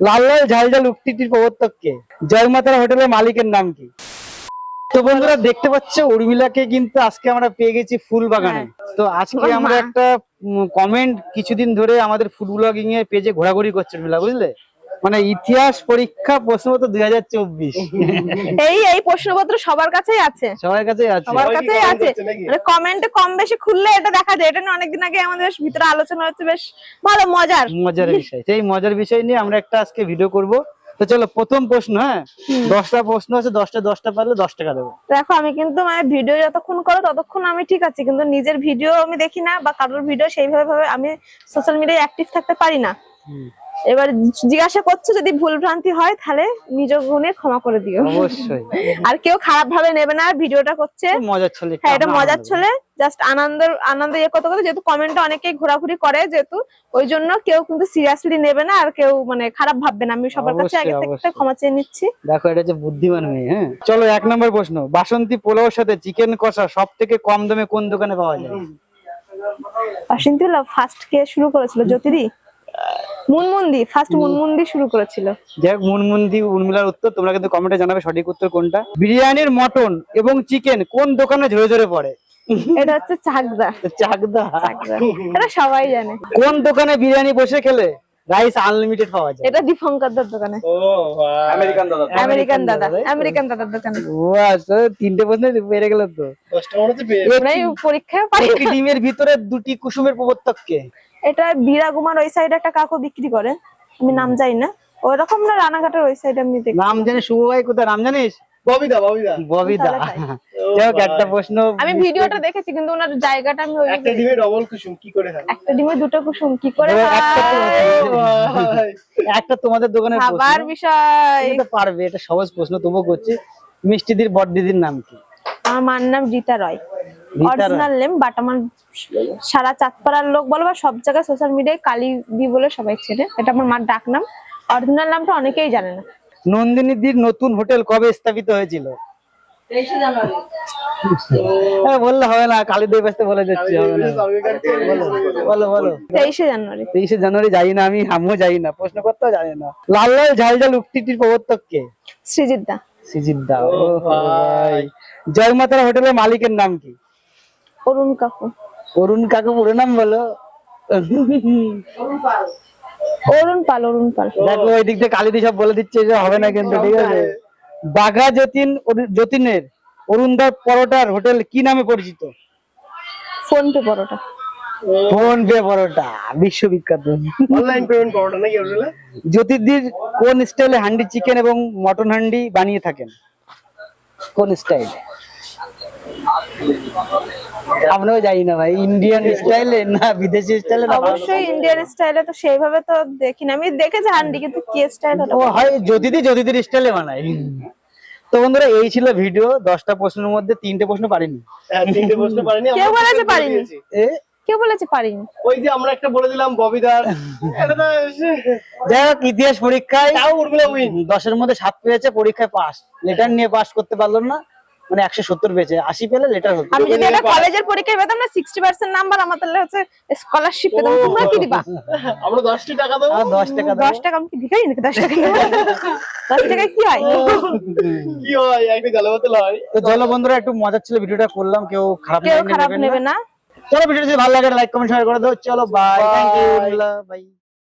লাল লাল ঝাল ঝাল উক্তিটির প্রবর্তক কে? জয়মাতার হোটেলের মালিকের নাম কি? তো বন্ধুরা দেখতে পাচ্ছ উর্মিলাকে কিন্তু আজকে আমরা পেয়ে গেছি ফুল বাগানে তো আজকে আমরা একটা কমেন্ট কিছুদিন ধরে আমাদের ফুড ব্লগিং এ পেজে ঘোরাঘুরি করছে উর্মিলা বুঝলে? মানে ইতিহাস পরীক্ষা প্রশ্নপত্র দুই হাজার চব্বিশ। এই এই প্রশ্নপত্র সবার কাছেই আছে। সবার কাছেই আছে। সবার কাছেই আছে। মানে কমেন্টে কম বেশি খুললে এটা দেখা যায়। এটা নিয়ে অনেকদিন আগে আমাদের বেশ ভিতরে আলোচনা হচ্ছে বেশ ভালো মজার। মজার বিষয়। সেই মজার বিষয় নিয়ে আমরা একটা আজকে ভিডিও করব। তো চলো প্রথম প্রশ্ন হ্যাঁ? দশটা প্রশ্ন আছে দশটা দশটা পারলে দশ টাকা দেবো। দেখো আমি কিন্তু মানে ভিডিও যতক্ষণ করো ততক্ষণ আমি ঠিক আছি। কিন্তু নিজের ভিডিও আমি দেখি না বা কারোর ভিডিও সেইভাবে ভাবে আমি সোশ্যাল মিডিয়ায় অ্যাক্টিভ থাকতে পারি না। এবার জিজ্ঞাসা করছ যদি ভুল ভ্রান্তি হয় তাহলে নিজ গুণে ক্ষমা করে দিও। অবশ্যই। আর কেউ খারাপ ভাবে নেবে না ভিডিওটা করছে। মজার ছলে হ্যাঁ এটা মজার ছলে। জাস্ট আনন্দ আনন্দ ইয়ে করতে করতে যেহেতু কমেন্টে অনেকেই ঘোরাঘুরি করে যেহেতু ওই জন্য কেউ কিন্তু সিরিয়াসলি নেবে না আর কেউ মানে খারাপ ভাববে না। আমি সবার কাছে আগে থেকে ক্ষমা চেয়ে নিচ্ছি। দেখো এটা হচ্ছে বুদ্ধিমান মেয়ে হ্যাঁ? চলো এক নম্বর প্রশ্ন। বাসন্তী পোলাওর সাথে চিকেন কষা সব থেকে কম দামে কোন দোকানে পাওয়া যায়? অসিন্তি ফার্স্ট কে শুরু করেছিল? জ্যোতিদি? মুনমুন্দি ফার্স্ট মুনমুন্দি শুরু করেছিল। যাই হোক মুনমুন্দি উর্মিলার উত্তর তোমরা কিন্তু কমেন্টে জানাবে সঠিক উত্তর কোনটা। বিরিয়ানির মটন এবং চিকেন কোন দোকানে ঝরে ঝরে পড়ে? এটা হচ্ছে চাকদা। চাকদা। চাকদা। এটা সবাই জানে। কোন দোকানে বিরিয়ানি বসে খেলে? রাইস আনলিমিটেড পাওয়া যায়। এটা দীপঙ্কর দার দোকানে। ও আমেরিকান দাদা আমেরিকান দাদা? আমেরিকান দাদার দোকানে। ও আচ্ছা তিনটে প্রশ্ন পেরে গেল তো। দশটা মনে হচ্ছে মানে পরীক্ষায় পারি ডিমের ভিতরে দুটি কুসুমের প্রবর্তক কে? এটা বীরাগুমার ওই সাইডে একটা কাকু বিক্রি করে। আমি নাম জানি না। ওরকম না রানাঘাটের ওই সাইডে আমি দেখি। নাম জানি শুভ ভাই কোথায়? নাম জানিস? ববিদা ববিদা ববিদা একটা প্রশ্ন। আমি ভিডিওটা দেখেছি কিন্তু ওনার জায়গাটা আমি ওই একটা ডিমে ডবল কুসুম কি করে হয় একটা ডিমে দুটো কুসুম কি করে একটা হয়? একটা তোমাদের দোকানের খাবার প্রশ্ন বিষয়। তুমি তো পারবে এটা সহজ প্রশ্ন তবুও করছি। মিষ্টিদির বড় দিদির নাম কি? আমার মার নাম Rita Roy. Original name but আমার সারা চাঁদপাড়ার লোক বলো বা সব জায়গায় সোশ্যাল মিডিয়ায় কালী দি বলে সবাই চেনে। এটা আমার মার ডাক নাম। অরিজিনাল নামটা অনেকেই জানে না। নন্দিনীদির নতুন হোটেল কবে স্থাপিত হয়েছিল? হ্যাঁ বললে হবে না কালী আসতে বলে দিচ্ছি তেইশে জানুয়ারি। তেইশে জানুয়ারি যাই না আমি আমিও যাই না প্রশ্ন করতেও জানি না। লাল লাল ঝাল ঝাল উক্তিটির প্রবর্তক কে? সৃজিত দা। হোটেলের মালিকের নাম কি? অরুণ কাকু। অরুণ কাকু পুরো নাম বলো। অরুণ পাল অরুণ পাল। দেখো ওই দিক থেকে কালিদি সব বলে দিচ্ছে যে হবে না কিন্তু ঠিক আছে? বাঘা যতীন যতীনের অরুণদার পরোটার হোটেল কি নামে পরিচিত? PhonePe paratha. PhonePe paratha বিশ্ববিখ্যাত। অনলাইন পেমেন্ট করোটা নাকি ওগুলো জ্যোতির্দির কোন স্টাইলে হান্ডি চিকেন এবং মটন হান্ডি বানিয়ে থাকেন? কোন স্টাইল? আমরাও জানি না ভাই ইন্ডিয়ান স্টাইলে না বিদেশি স্টাইলে অবশ্যই ইন্ডিয়ান স্টাইলে তো সেইভাবে তো দেখি না আমি দেখেছি হান্ডি কিন্তু কি স্টাইল ও হয় জ্যোতিদি জ্যোতিদির স্টাইলে বানায়। তো বন্ধুরা এই ছিল ভিডিও দশটা প্রশ্নের মধ্যে তিনটে প্রশ্ন পারিনি। হ্যাঁ, তিনটে প্রশ্ন পারিনি কেউ বলেছে পারিনি। কেউ বলেছে পারিনি। ওই যে আমরা একটা বলে দিলাম ববিদার। যাই হোক ইতিহাস পরীক্ষায় তাও দশের মধ্যে সাত পেয়েছে পরীক্ষায় পাস লেটার নিয়ে পাস করতে পারল না। মানে একশো সত্তর পেয়েছে আশি পেলে লেটার হতো। আমি যদি এটা কলেজের পরীক্ষায় পেতাম না সিক্সটি পার্সেন্ট নাম্বার আমার তাহলে হচ্ছে স্কলারশিপ পেতাম। তোমরা কি দিবা? আমরা দশটি টাকা দেবো। আর দশ টাকা দশ টাকা আমি কি নাকি দশ টাকা দশ টাকা কি হয়? কি হয়? একটা জল বোতল হয় তো একটু মজার ছিল ভিডিওটা করলাম কেউ খারাপ কেউ খারাপ নেবে না। না। চলো ভিডিওটা যদি ভালো লাগে লাইক কমেন্ট শেয়ার করে দাও। চলো বাই থ্যাংক ইউ বাই